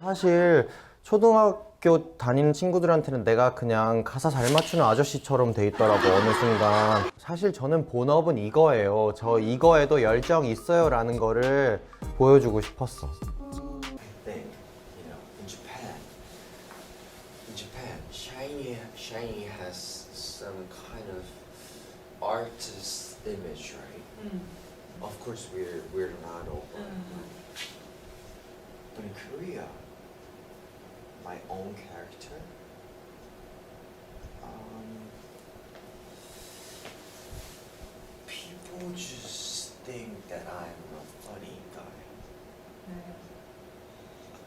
사실 초등학교 다니는 친구들한테는 내가 그냥 가사 잘 맞추는 아저씨처럼 돼 있더라고 어느 순간 사실 저는 본업은 이거예요 저 이거에도 열정 있어요 라는 거를 보여주고 싶었어 thing, you know, in Japan. In Japan, Shiny Shiny has some kind of artist image, right? Of course, we're we're not open, but in Korea, my own character. Um, people just think that I'm a funny guy.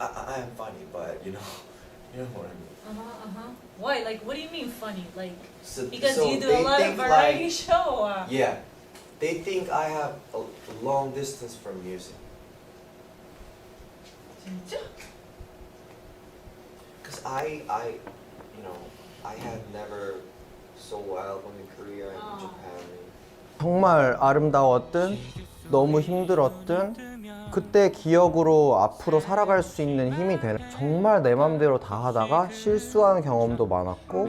I, I am funny, but you know, you know what I mean. Uh-huh, uh-huh. Why? Like, what do you mean funny? Like, So, because so you do they a lot of think variety like, show. Uh, yeah, they think I have a long distance from music. 진짜? I, I, you know, I had never sold album in Korea and Oh. Japan. 정말 아름다웠든 너무 힘들었든 그때 기억으로 앞으로 살아갈 수 있는 힘이 되는 정말 내 맘대로 다 하다가 실수한 경험도 많았고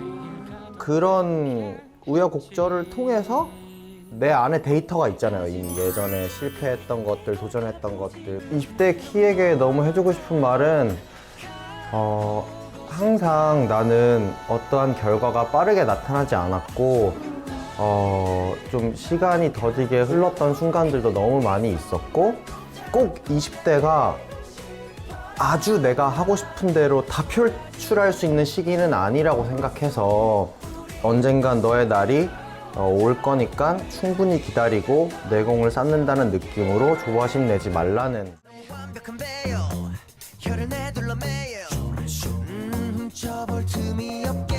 그런 우여곡절을 통해서 내 안에 데이터가 있잖아요 이미 예전에 실패했던 것들 도전했던 것들 20대 키에게 너무 해주고 싶은 말은 어, 항상 나는 어떠한 결과가 빠르게 나타나지 않았고 어, 좀 시간이 더디게 흘렀던 순간들도 너무 많이 있었고 꼭 20대가 아주 내가 하고 싶은 대로 다 표출할 수 있는 시기는 아니라고 생각해서 언젠간 너의 날이 어, 올 거니까 충분히 기다리고 내공을 쌓는다는 느낌으로 조바심 내지 말라는 볼 틈이 없게.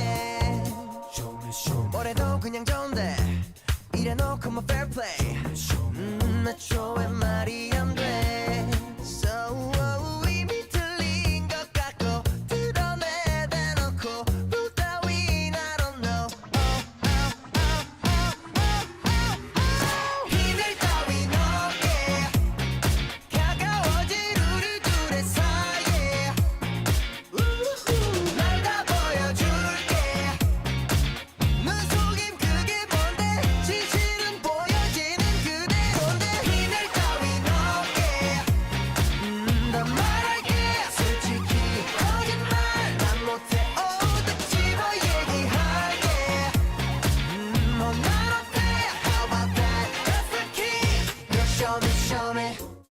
뭐래도 그냥 좋은데 이래놓고 뭐 fair play. 음, 애초에 말이 안돼